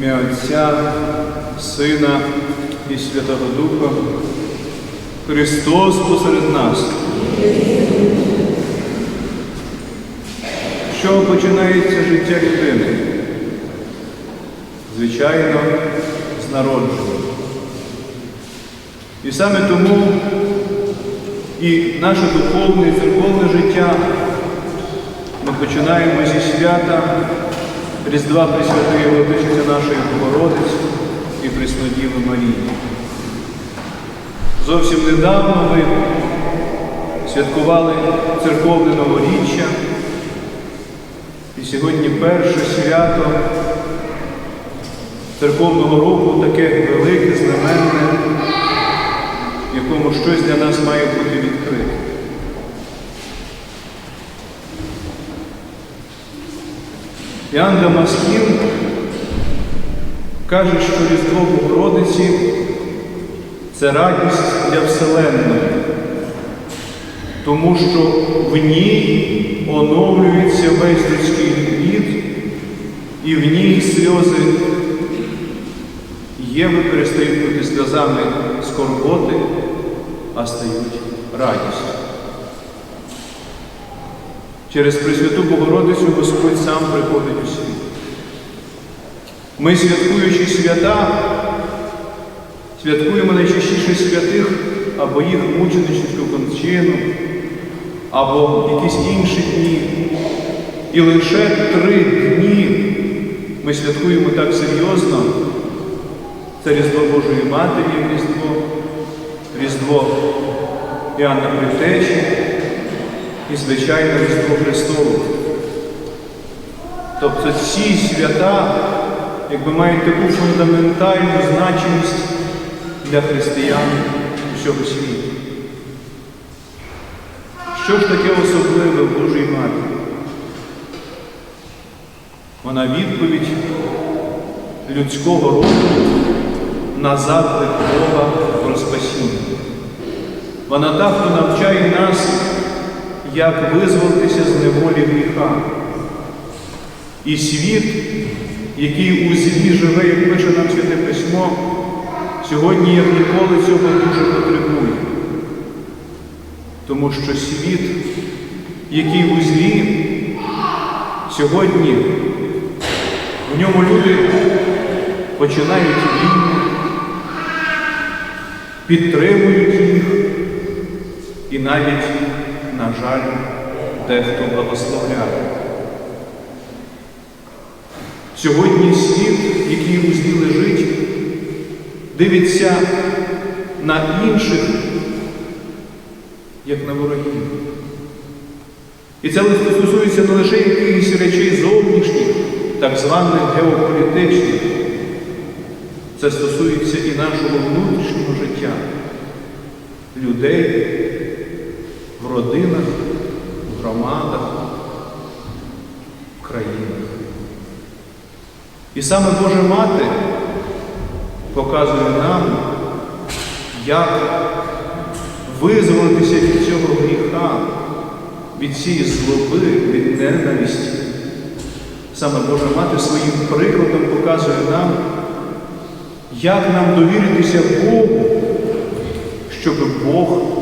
ім'я Отця, Сина і Святого Духа. Христос посеред нас. Що починається життя людини? Звичайно, з народження. І саме тому і наше духовне і церковне життя ми починаємо зі свята Різдва Пресвятої Владичиці нашої Богородиці і Преснодіви Марії. Зовсім недавно ми святкували церковне новоріччя, і сьогодні перше свято церковного року таке велике, знаменне, в якому щось для нас має бути відкрите. Іоанн Дамаскін каже, що Різдво Богородиці це радість для Вселенної, тому що в ній оновлюється весь людський рід, і в ній сльози Єви перестають бути сльозами скорботи, а стають радістю. Через Пресвяту Богородицю Господь сам приходить у світ. Ми, святкуючи свята, святкуємо найчастіше святих або їх мученичську кончину, або якісь інші дні. І лише три дні ми святкуємо так серйозно. Це Різдво Божої Матері, Різдво, Різдво Іоанна Притечі і, звичайно, Різдво Христове. Тобто ці свята, якби мають таку фундаментальну значимість для християн усього світу. Що ж таке особливе в Божій Матері? Вона відповідь людського роду на заклик Бога про спасіння. Вона та, хто навчає нас, як визволитися з неволі гріха. І світ, який у злі живе, як пише нам Святе Письмо, сьогодні, як ніколи, цього дуже потребує. Тому що світ, який у злі, сьогодні в ньому люди починають війну, підтримують їх і навіть, на жаль, дехто благословляє. Сьогодні світ, який у злі лежить, дивиться на інших, як на ворогів. І це стосується не лише якихось речей зовнішніх, так званих геополітичних. Це стосується і нашого внутрішнього життя, людей в родинах, в громадах, в країнах. І саме Божа Мати показує нам, як визволитися від цього гріха, від цієї злоби, від ненависті. Саме Божа Мати своїм прикладом показує нам, як нам довіритися Богу, щоб Бог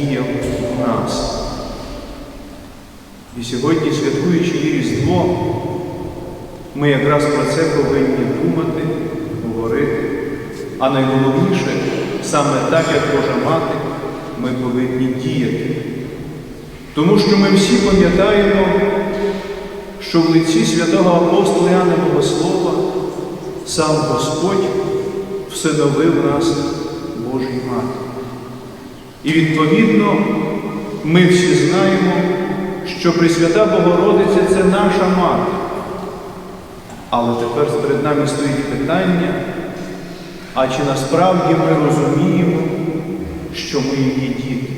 діяв в нас. І сьогодні, святкуючи Різдво, ми якраз про це повинні думати, говорити. А найголовніше, саме так, як Божа Мати, ми повинні діяти. Тому що ми всі пам'ятаємо, що в лиці святого апостола Іоанна Богослова сам Господь всиновив нас Божій Матері. І відповідно ми всі знаємо, що Пресвята Богородиця це наша мати. Але тепер перед нами стоїть питання, а чи насправді ми розуміємо, що ми її діти?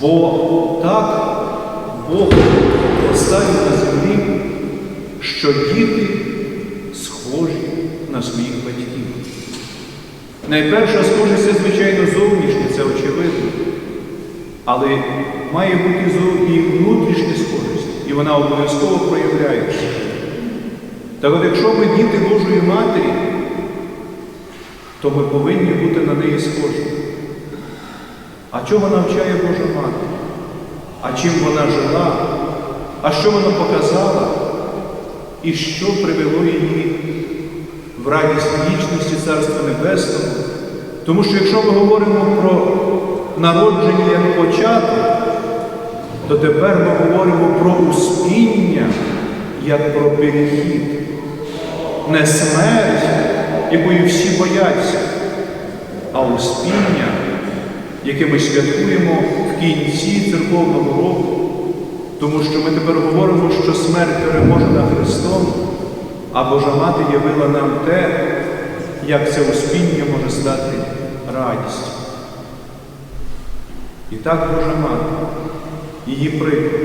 Бо так Бог поставив на землі, що діти схожі на своїх батьків. Найперша схожість звичайно, зовнішня, це очевидно. Але має бути і внутрішня схожість, і вона обов'язково проявляється. Так от якщо ми діти Божої Матері, то ми повинні бути на неї схожі. А чого навчає Божа Мати? А чим вона жила? А що вона показала? І що привело її в радість вічності Царства Небесного? Тому що якщо ми говоримо про народження як початок, то тепер ми говоримо про успіння як про перехід, не смерть, якої всі бояться, а успіння, яке ми святкуємо в кінці церковного року, тому що ми тепер говоримо, що смерть переможена Христом, а Божа Мати явила нам те, як це успіння може стати радістю. І так Божа Мати, її приклад.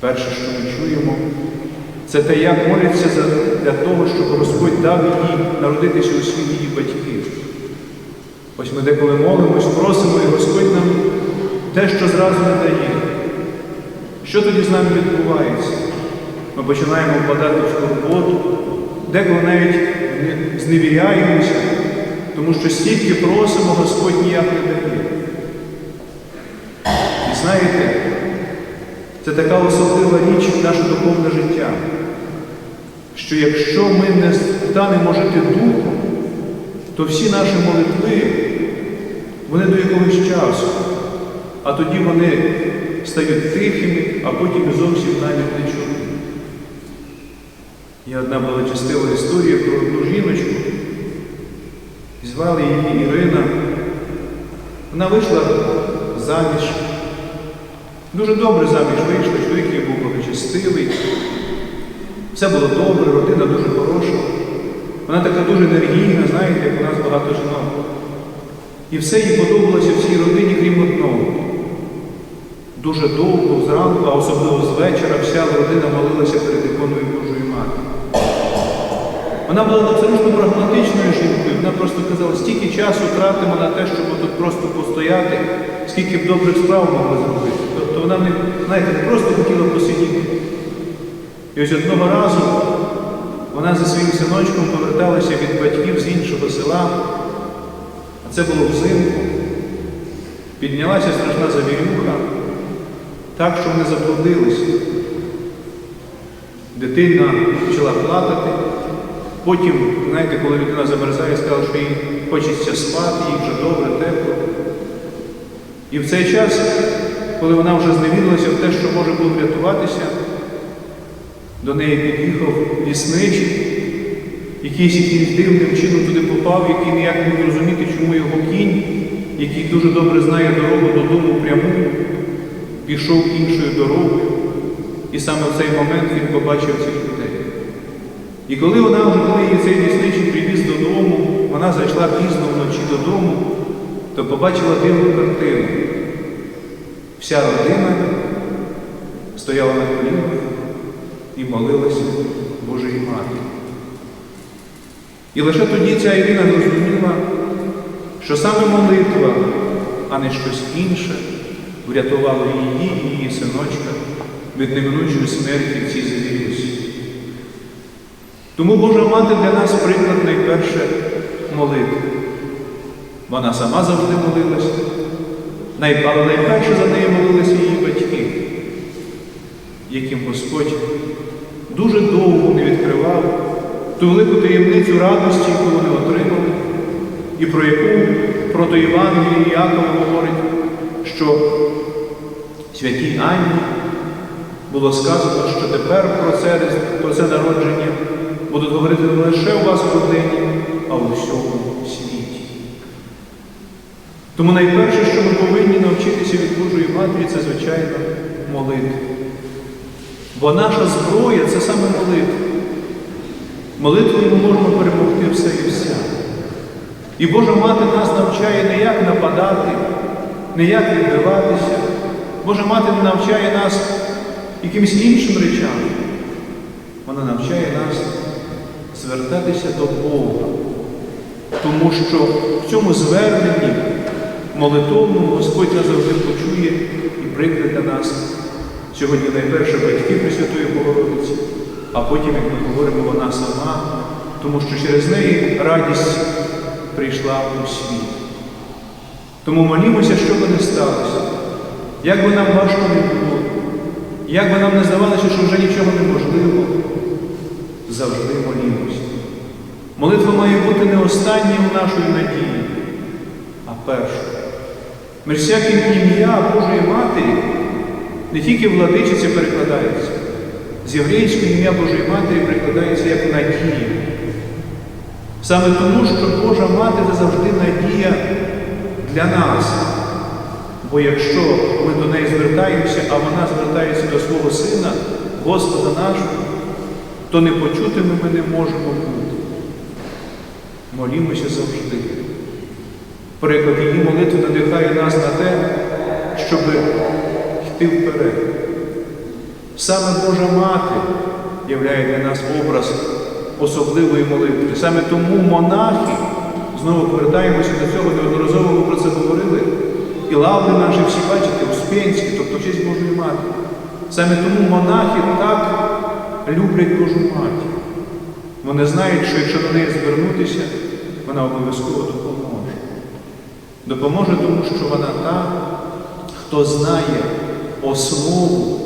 Перше, що ми чуємо, це те, як моляться для того, щоб Господь дав їй народитися у світі її батьків. Ось ми деколи молимось, просимо, і Господь нам те, що зразу не дає. Що тоді з нами відбувається? Починаємо впадати в турботу, деколи навіть зневіряємося, тому що стільки просимо, Господь ніяк не дає. І знаєте, це така особлива річ в наше духовне життя, що якщо ми не станемо жити духом, то всі наші молитви, вони до якогось часу, а тоді вони стають тихими, а потім зовсім навіть чутні. Є одна благочестива історія про одну жіночку, звали її Ірина. Вона вийшла заміж. Дуже добре заміж вийшла, чоловік її був благочестивий. Все було добре, родина дуже хороша. Вона така дуже енергійна, знаєте, як у нас багато жінок. І все їй подобалося в цій родині, крім одного. Дуже довго зранку, а особливо з вечора, вся родина молилася перед іконою Матері. Вона була абсолютно прагматичною жінкою. Вона просто казала, стільки часу тратимо на те, щоб тут просто постояти, скільки б добрих справ могли зробити. Тобто вона не, знаєте, просто хотіла посидіти. І ось одного разу вона за своїм синочком поверталася від батьків з іншого села, а це було взимку. Піднялася страшна завірюха, так, що вони заплодилися. Дитина почала плакати. Потім, знаєте, коли людина замерзає, сказала, що їй хочеться спати, їй вже добре, тепло. І в цей час, коли вона вже зневірилася в те, що може було врятуватися, до неї під'їхав лісничий, якийсь якимось дивним чином туди попав, який ніяк не міг розуміти, чому його кінь, який дуже добре знає дорогу додому пряму, пішов іншою дорогою. І саме в цей момент він побачив цих людей. І коли вона коли її цей лісничий привіз додому, вона зайшла пізно вночі додому, то побачила дивну картину. Вся родина стояла на колінах і молилася Божій Матері. І лише тоді ця Ірина зрозуміла, що саме молитва, а не щось інше, врятувало її і її синочка від неминучої смерті в цій завірусі. Тому Божа Мати для нас приклад найперше молитви. Вона сама завжди але найперше за нею молилися її батьки, яким Господь дуже довго не відкривав ту велику таємницю радості, яку вони отримали, і про яку прото Євангелії Якова говорить, що святій Анні було сказано, що тепер про це, про це народження будуть говорити не лише у вас в родині, а у всьому світі. Тому найперше, що ми повинні навчитися від Божої Матері, це, звичайно, молитва. Бо наша зброя це саме молитва. Молитвою ми можемо перемогти все і вся. І Божа Мати нас навчає не як нападати, не як відбиватися. Божа Мати не навчає нас якимось іншим речам. Вона навчає звертатися до Бога. Тому що в цьому зверненні молитовному Господь нас завжди почує і прикриє нас. Сьогодні найперше батьки Пресвятої Богородиці, а потім, як ми говоримо, вона сама, тому що через неї радість прийшла у світ. Тому молімося, що би не сталося, як би нам важко не було, як би нам не здавалося, що вже нічого неможливо, завжди молімося. Молитва має бути не останньою нашою надією, а першою. Між всяким ім'я Божої Матері не тільки владичиця перекладається, з єврейського ім'я Божої Матері перекладається як надія. Саме тому, що Божа Мати це завжди надія для нас. Бо якщо ми до неї звертаємося, а вона звертається до свого Сина, Господа нашого, то не почутими ми не можемо бути. Молімося завжди. Приклад її молитви надихає нас на те, щоб йти вперед. Саме Божа Мати являє для нас образ особливої молитви. Саме тому монахи, знову повертаємося до цього, неодноразово ми про це говорили. І лаври наші всі бачите, Успенські, тобто честь Божої Матері. Саме тому монахи так люблять Божу Матір. Вони знають, що якщо до неї звернутися, вона обов'язково допоможе. Допоможе, тому що вона та, хто знає основу,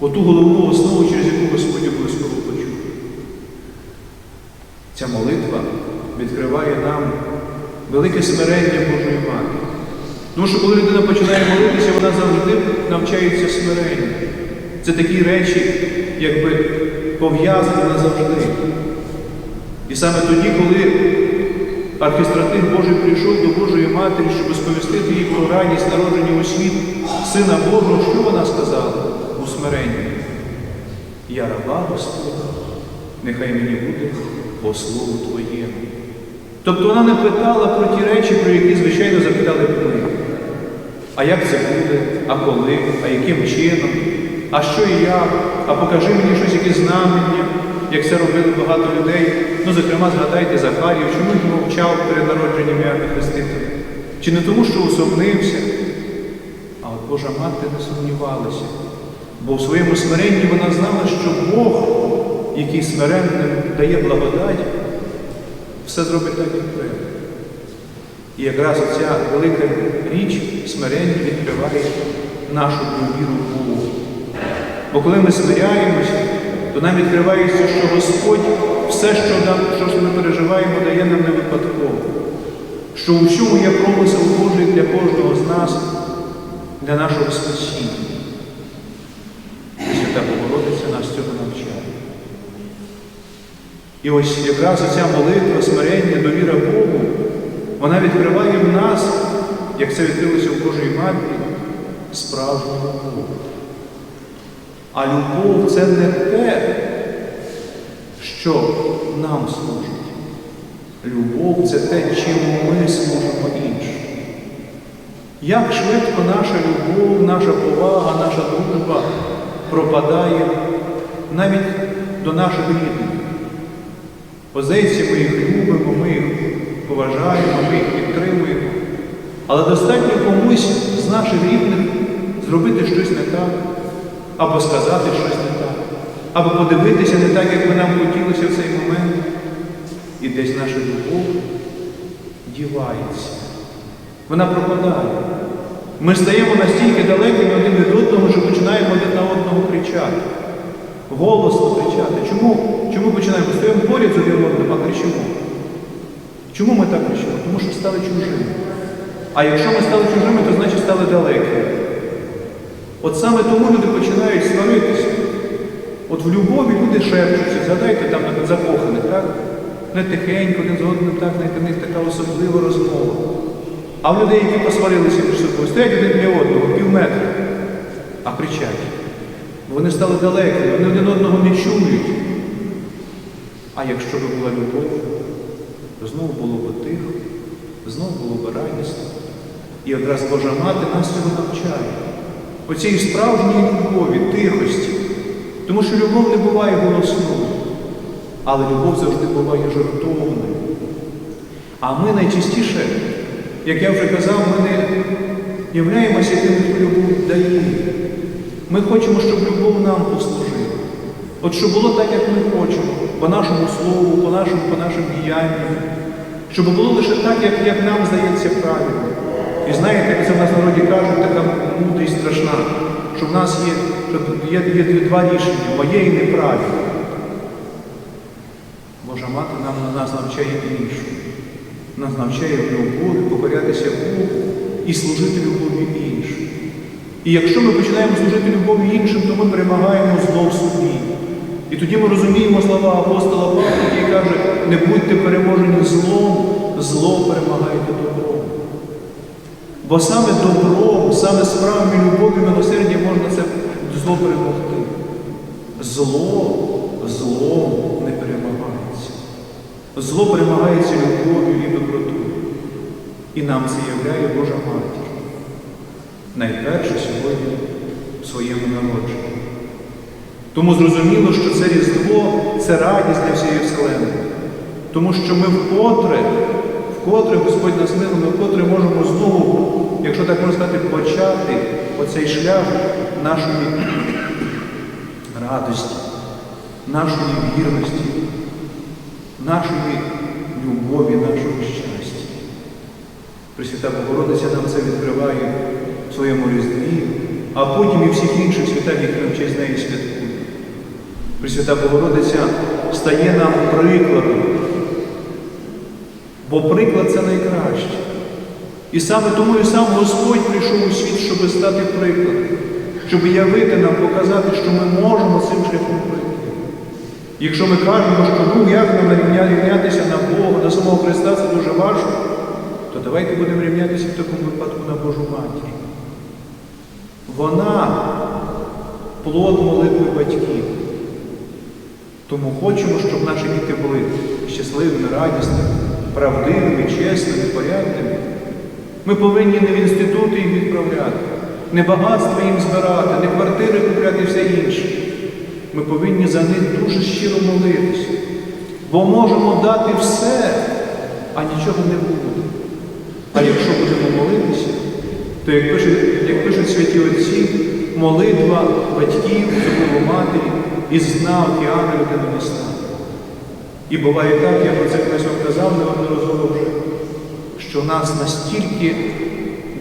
оту головну основу, через яку Господь обов'язково почує. Ця молитва відкриває нам велике смирення Божої Матері. Тому що коли людина починає молитися, вона завжди навчається смиренню. Це такі речі, якби пов'язані назавжди. І саме тоді, коли архістратив Божий прийшов до Божої Матері, щоб сповістити їй про радість народження у світ Сина Божого, що вона сказала у смиренні? Я раба Господа, нехай мені буде по слову Твоєму. Тобто вона не питала про ті речі, про які, звичайно, запитали б ми. А як це буде, а коли, а яким чином, а що і як, а покажи мені щось, якесь знамення, як це робили багато людей. Ну, зокрема, згадайте Захарію, чому він мовчав перед народженням Іоанна Хрестителя? Чи не тому, що усомнився? А от Божа мати не сумнівалася, бо в своєму смиренні вона знала, що Бог, який смиренним дає благодать, все зробить так, як треба. І якраз ця велика річ смирення відкриває нашу довіру Богу. Бо коли ми смиряємося, то нам відкривається, що Господь все, що, нам, що ми переживаємо, дає нам не випадково. Що у всьому є промисел Божий для кожного з нас, для нашого спасіння. Свята Богородиця нас цього навчає. І ось якраз оця молитва, смирення, довіра Богу, вона відкриває в нас, як це відкрилося в Божій Матері, справжню любов. А любов це не те, що нам служить. Любов це те, чим ми служимо іншим. Як швидко наша любов, наша повага, наша дружба пропадає навіть до наших рідних. Позиції ми їх любимо, ми їх поважаємо, ми їх підтримуємо. Але достатньо комусь з наших рідних зробити щось не так, або сказати щось не так, або подивитися не так, як би нам хотілося в цей момент. І десь наша любов дівається. Вона пропадає. Ми стаємо настільки далекими один від одного, що починаємо один на одного кричати. Голосно кричати. Чому? Чому починаємо? Стоїмо поряд з один одним, а кричимо. Чому ми так кричимо? Тому що стали чужими. А якщо ми стали чужими, то значить стали далекими. От саме тому люди починають сваритися. От в любові люди шепчуться, згадайте там закоханих, так? Не тихенько, з одним, так, не них така особлива розмова. А в людей, які посварилися між собою, стоять один для одного, пів метра, а кричать. Вони стали далекі, вони один одного не чують. А якщо б була любов, знову було б тихо, знову було б радісно. І якраз Божа Мати нас цього навчає. Оцієї справжньої любові, тихості. Тому що любов не буває голосною, але любов завжди буває жартовною. А ми найчастіше, як я вже казав, ми не являємося тим, хто любов дає. Ми хочемо, щоб любов нам послужила. От щоб було так, як ми хочемо, по нашому слову, по нашим, по нашим діянням, щоб було лише так, як, як нам здається правильно. І знаєте, як це в нас народі кажуть, така мудрість страшна, що в нас є, що є, є, два рішення моє і неправильне. Божа мати нам нас навчає іншому. Нас навчає в любові покорятися Богу і служити любові іншим. І якщо ми починаємо служити любові іншим, то ми перемагаємо зло в собі. І тоді ми розуміємо слова апостола Павла, який каже, не будьте переможені злом, зло перемагайте добром. Бо саме добром, саме справами любові, милосердя можна це зло перемогти. Зло злом не перемагається. Зло перемагається любов'ю і добротою. І нам це являє Божа Матір. Найперше сьогодні в своєму народженні. Тому зрозуміло, що це Різдво це радість для всієї Вселенної. Тому що ми вкотре, вкотре Господь нас мило, ми вкотре можемо знову, якщо так можна сказати, почати оцей шлях нашої радості, нашої вірності, нашої любові, нашого щастя. Пресвята Богородиця нам це відкриває в своєму різдві, а потім і всіх інших святах, які ми в честь з неї святкуємо. Пресвята Богородиця стає нам прикладом, бо приклад це найкраще. І саме тому і сам Господь прийшов у світ, щоб стати прикладом, щоб явити нам, показати, що ми можемо цим шляхом пройти. Якщо ми кажемо, що ну як нам рівнятися на Бога, на самого Христа це дуже важко, то давайте будемо рівнятися в такому випадку на Божу Матір. Вона плод молитви батьків. Тому хочемо, щоб наші діти були щасливими, радісними, правдивими, чесними, порядними. Ми повинні не в інститути їх відправляти, не багатство їм збирати, не квартири купляти і все інше. Ми повинні за них дуже щиро молитися, бо можемо дати все, а нічого не буде. А якщо будемо молитися, то як пишуть, як пишуть святі отці, молитва батьків, особливо матері, і знав океану людини не стане. І буває так, я про це колись вам казав неодноразово що в нас настільки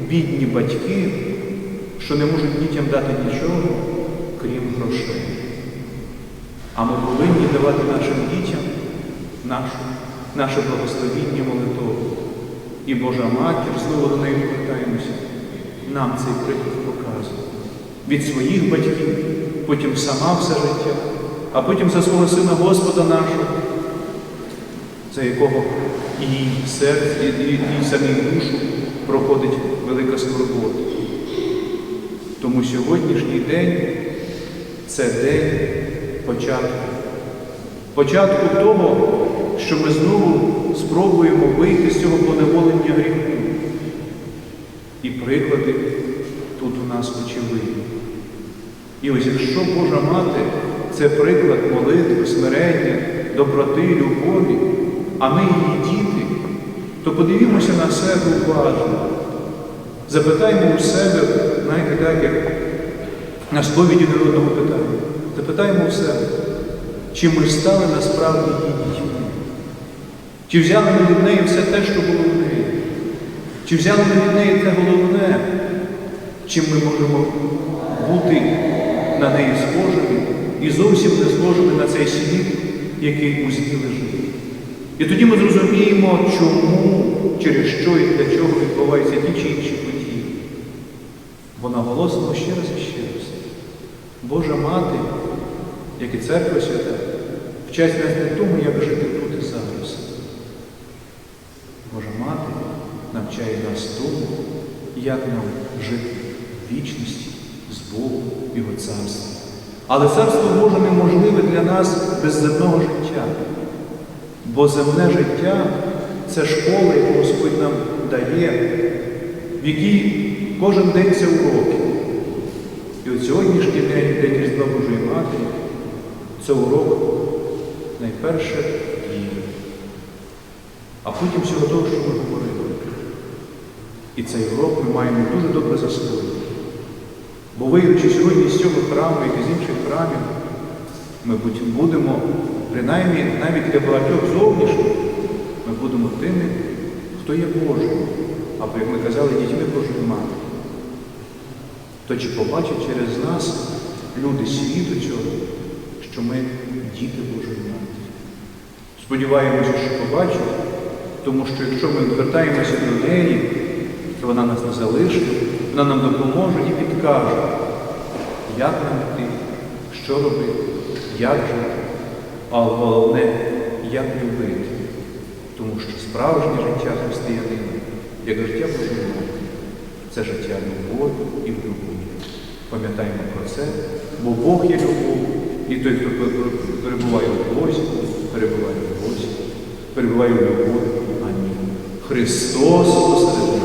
бідні батьки, що не можуть дітям дати нічого, крім грошей. А ми повинні давати нашим дітям нашу, наше благословіння молитву. І Божа Матір, знову до неї повертаємося, нам цей приклад показує. Від своїх батьків, потім сама все життя, а потім за свого Сина Господа нашого, за якого її серце, і, і, і самій душу проходить велика скорбота. Тому сьогоднішній день це день початку. Початку того, що ми знову спробуємо вийти з цього поневолення гріху. І приклади тут у нас очевидні. І ось якщо Божа Мати це приклад молитви, смирення, доброти, любові, а ми її діти, то подивімося на себе уважно. Запитаємо у себе, знаєте, так, як на сповіді народного питання. Запитаємо у себе, чи ми стали насправді її дітьми? Чи взяли ми від неї все те, що було в неї? Чи взяли ми від неї те головне, чим ми можемо бути на неї схожими і зовсім не схожими на цей світ, який у злі лежить? І тоді ми зрозуміємо, чому, через що і для чого відбуваються ті чи інші події. Бо наголосимо ще раз і ще раз. Божа Мати, як і церква свята, вчать нас не тому, як жити тут і зараз. Божа Мати навчає нас тому, як нам жити в вічності з Богом в Його царством. Але царство Боже неможливе для нас без земного життя. Бо земне життя це школа, яку Господь нам дає, в якій кожен день це уроки. І от сьогоднішній день, День Різдва Божої Матері, це урок найперше віри, а потім всього того, що ми говорили. І цей урок ми маємо дуже добре засвоїти. Бо виючи сьогодні з цього храму, і з інших храмів, Ми будемо, принаймні навіть для багатьох зовнішніх, ми будемо тими, хто є Божим, або, як ми казали, дітьми Божої Матері. То чи побачать через нас люди світу цього, що ми діти Божої Матері? Сподіваємося, що побачать, тому що якщо ми звертаємося до неї, то вона нас не залишить, вона нам допоможе і підкаже, як нам йти, що робити, як жити, а головне, як любити. Тому що справжнє життя християнина, як життя Матері, це життя любові і в любові. Пам'ятаємо про це, бо Бог є любов, і той, хто перебуває у Бозі, перебуває в Бозі, перебуває в любові. Амінь. Христос посеред